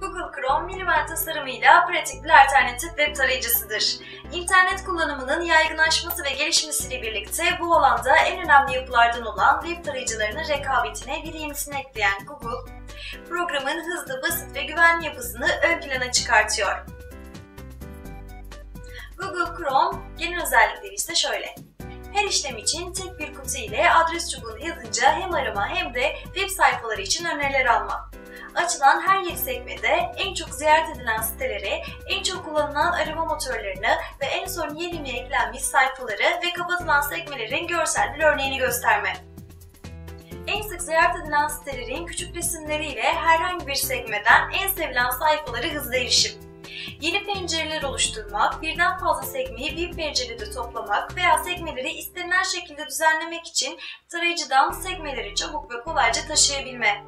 Google Chrome minimal tasarımıyla pratik bir alternatif web tarayıcısıdır. İnternet kullanımının yaygınlaşması ve gelişmesiyle birlikte bu alanda en önemli yapılardan olan web tarayıcılarının rekabetine bir yenisini ekleyen Google, programın hızlı, basit ve güvenli yapısını ön plana çıkartıyor. Google Chrome genel özellikleri ise şöyle. Her işlem için tek bir kutu ile adres çubuğunu yazınca hem arama hem de web sayfaları için öneriler alma. Açılan her yeni sekmede en çok ziyaret edilen siteleri, en çok kullanılan arama motorlarını ve en son yeni mi eklenmiş sayfaları ve kapatılan sekmelerin görsel bir örneğini gösterme. En sık ziyaret edilen sitelerin küçük resimleriyle herhangi bir sekmeden en sevilen sayfaları hızlı erişim. Yeni pencereler oluşturmak, birden fazla sekmeyi bir pencerede toplamak veya sekmeleri istenilen şekilde düzenlemek için tarayıcıdan sekmeleri çabuk ve kolayca taşıyabilme.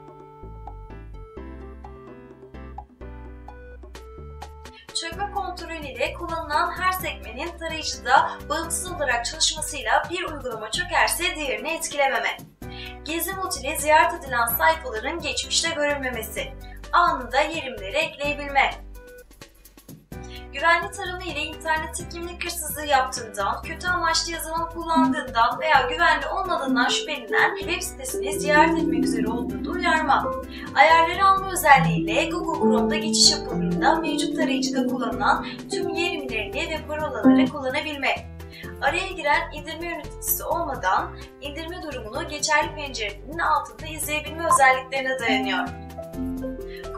Çökme kontrolü ile kullanılan her sekmenin tarayıcıda bağımsız olarak çalışmasıyla bir uygulama çökerse diğerini etkilememe. Gezi mod ile ziyaret edilen sayfaların geçmişte görülmemesi. Anında yerimleri ekleyebilme. Güvenli tarama ile internette kimlik hırsızlığı yaptığından, kötü amaçlı yazılım kullandığından veya güvenli olmadığından şüphelenen web sitesini ziyaret etmek üzere olduğunu uyarma. Ayarları alma özelliğiyle Google Chrome'da geçiş yapıldığında mevcut tarayıcıda kullanılan tüm yerimlerini ve parolaları kullanabilme. Araya giren indirme yöneticisi olmadan indirme durumunu geçerli pencerenin altında izleyebilme özelliklerine dayanıyor.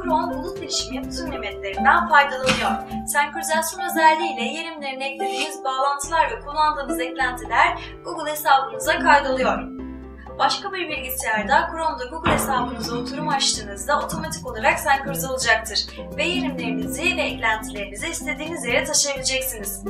Chrome bulut erişimi tüm nimetlerinden faydalanıyor. Senkronizasyon özelliğiyle yerimlerine eklediğiniz bağlantılar ve kullandığınız eklentiler Google hesabınıza kaydoluyor. Başka bir bilgisayarda Chrome'da Google hesabınıza oturum açtığınızda otomatik olarak senkronize olacaktır ve yerimlerinizi ve eklentilerinizi istediğiniz yere taşıyabileceksiniz.